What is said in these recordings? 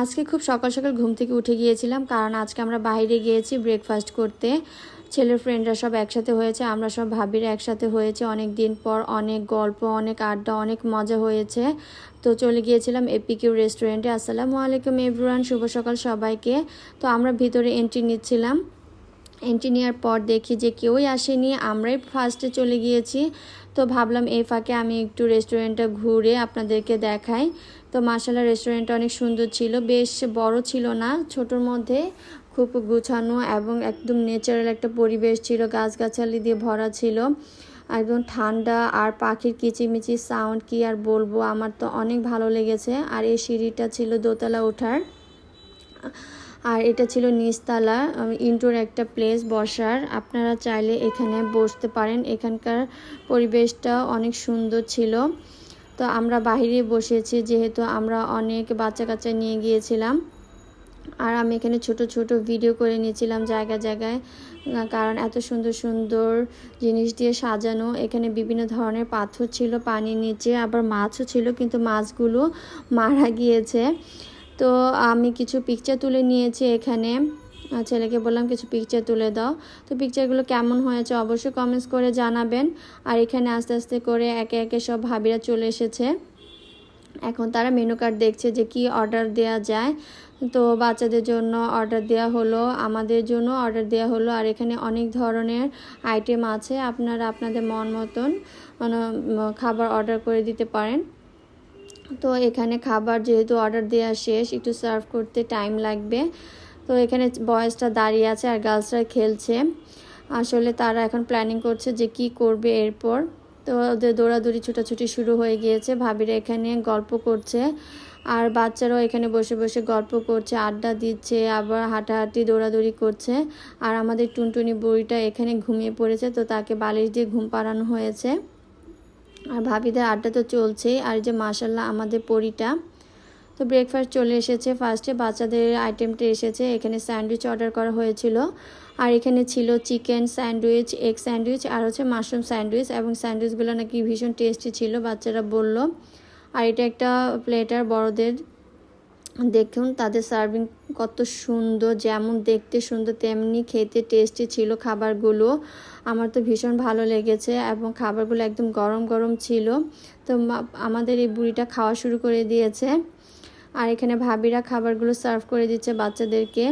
আজকে খুব সকাল সকাল ঘুম থেকে উঠে গিয়েছিলাম, কারণ আজকে আমরা বাইরে গিয়েছি ব্রেকফাস্ট করতে। ছেলের ফ্রেন্ডরা সব একসাথে হয়েছে, আমরা সব ভাবিরা একসাথে হয়েছে। অনেক দিন পর অনেক গল্প, অনেক আড্ডা, অনেক মজা হয়েছে। তো চলে গিয়েছিলাম এপিকিউ রেস্টুরেন্টে আসসালামু আলাইকুম এভরান শুভ সকাল সবাইকে। তো আমরা ভিতরে এন্ট্রি নিচ্ছিলাম। এন্ট্রি নেওয়ার পর দেখি যে কেউই আসেনি, আমরাই ফার্স্টে চলে গিয়েছি। তো ভাবলাম, এই ফাঁকে আমি একটু রেস্টুরেন্টটা ঘুরে আপনাদেরকে দেখাই। তো মাসালা রেস্টুরেন্টটা অনেক সুন্দর ছিল। বেশ বড় ছিল না, ছোটোর মধ্যে খুব গুছানো এবং একদম নেচারাল একটা পরিবেশ ছিল। গাছগাছালি দিয়ে ভরা ছিল। একদম ঠান্ডা আর পাখির কিচিমিচি সাউন্ড কি আর বলব, আমার তো অনেক ভালো লেগেছে। আর এই সিঁড়িটা ছিল দোতলা ওঠার। আর এটা ছিল নিচতলা ইনডোর একটা প্লেস বসার। আপনারা চাইলে এখানে বসতে পারেন। এখানকার পরিবেশটা অনেক সুন্দর ছিল। তো আমরা বাহিরে বসেছি, যেহেতু আমরা অনেক বাচ্চা কাচ্চা নিয়ে গিয়েছিলাম। আর আমি এখানে ছোট ছোট ভিডিও করে নিয়েছিলাম জায়গা জায়গায়। কারণ এত সুন্দর সুন্দর জিনিস দিয়ে সাজানো। এখানে বিভিন্ন ধরনের পাথর ছিল পানির নিচে, আবার মাছও ছিল, কিন্তু মাছগুলো মারা গিয়েছে। তো আমি কিছু পিকচার তুলে নিয়েছি এখানে। ছেলেকে বললাম, কিছু পিকচার তুলে দাও। তো পিকচারগুলো কেমন হয়েছে অবশ্যই কমেন্টস করে জানাবেন। আর এখানে আস্তে আস্তে করে একে একে সব ভাবিরা চলে এসেছে। এখন তারা মেনু কার্ড দেখছে যে কি অর্ডার দেওয়া যায়। তো বাচ্চাদের জন্য অর্ডার দেওয়া হলো, আমাদের জন্য অর্ডার দেওয়া হলো। আর এখানে অনেক ধরনের আইটেম আছে। আপনারা আপনাদের মন মতন মানে খাবার অর্ডার করে দিতে পারেন। তো এখানে খাবার যেহেতু অর্ডার দেওয়া শেষ, একটু সার্ভ করতে টাইম লাগবে। তো এখানে বয়েসটা দাঁড়িয়ে আছে আর গার্লসরা খেলছে। আসলে তারা এখন প্ল্যানিং করছে যে কি করবে এরপর। তো ওদের দৌড়াদৌড়ি, ছুটাছুটি শুরু হয়ে গিয়েছে। ভাবিরা এখানে গল্প করছে আর বাচ্চারাও এখানে বসে বসে গল্প করছে, আড্ডা দিচ্ছে, আবার হাঁটাহাঁটি, দৌড়াদৌড়ি করছে। আর আমাদের টুনটুনি বুড়িটা এখানে ঘুমিয়ে পড়েছে, তো তাকে বালিশ দিয়ে ঘুম পাড়ানো হয়েছে। আর ভাবিদের আড্ডা তো চলছেই। আর যে মাসাল্লাহ আমাদের পরিটা। তো ব্রেকফাস্ট চলে এসেছে ফার্স্টে বাচ্চাদের আইটেমটা এসেছে। এখানে স্যান্ডউইচ অর্ডার করা হয়েছিল। আর এখানে ছিল চিকেন স্যান্ডউইচ এগ স্যান্ডউইচ আর হচ্ছে মাশরুম স্যান্ডউইচ এবং স্যান্ডউইচগুলো নাকি ভীষণ টেস্টি ছিল, বাচ্চারা বলল। আর এটা একটা প্লেটার বড়দের দেখুন, তাদের সার্ভিং কত সুন্দর, যেমন দেখতে সুন্দর, তেমনি খেতে টেস্টি ছিল খাবারগুলো। আমার তো ভীষণ ভালো লেগেছে এবং খাবারগুলো একদম গরম গরম ছিল। তো আমাদের এই বুড়িটা খাওয়া শুরু করে দিয়েছে। আর এখানে ভাবিরা খাবারগুলো সার্ভ করে দিচ্ছে বাচ্চাদেরকে।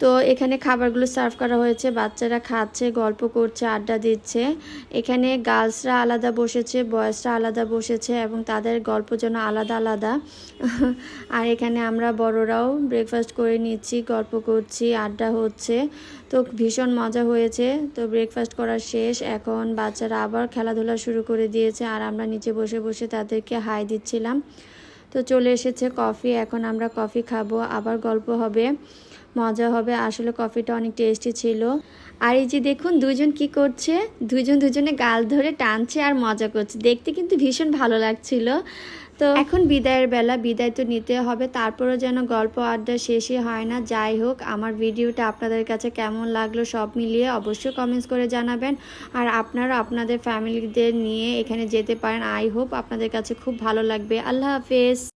তো এখানে খাবারগুলো সার্ভ করা হয়েছে, বাচ্চারা খাচ্ছে, গল্প করছে, আড্ডা দিচ্ছে। এখানে গার্লসরা আলাদা বসেছে বয়েসরা আলাদা বসেছে এবং তাদের গল্প যেন আলাদা আলাদা। আর এখানে আমরা বড়রাও ব্রেকফাস্ট করে নিচ্ছি, গল্প করছি, আড্ডা হচ্ছে। তো ভীষণ মজা হয়েছে। তো ব্রেকফাস্ট করা শেষ। এখন বাচ্চারা আবার খেলাধুলা শুরু করে দিয়েছে আর আমরা নিচে বসে বসে তাদেরকে হাই দিচ্ছিলাম। তো চলে এসেছে কফি। এখন আমরা কফি খাব। আবার গল্প হবে। মজা হবে। আসলে কফিটা অনেক টেস্টি ছিল। আর এই যে দেখুন দুজন কি করছে? দুজন দুজনে গাল ধরে টানছে আর মজা করছে। দেখতে কিন্তু ভীষণ ভালো লাগছিল। তো এখন বিদায়ের বেলা, বিদায় তো নিতে হবে। তারপরও যেন গল্প আড্ডা শেষই হয় না। যাই হোক, আমার ভিডিওটা আপনাদের কাছে কেমন লাগল সব মিলিয়ে অবশ্যই কমেন্টস করে জানাবেন। আর আপনারা আপনাদের ফ্যামিলিদের নিয়ে এখানে যেতে পারেন। আই হোপ আপনাদের কাছে খুব ভালো লাগবে। আল্লাহ হাফেজ।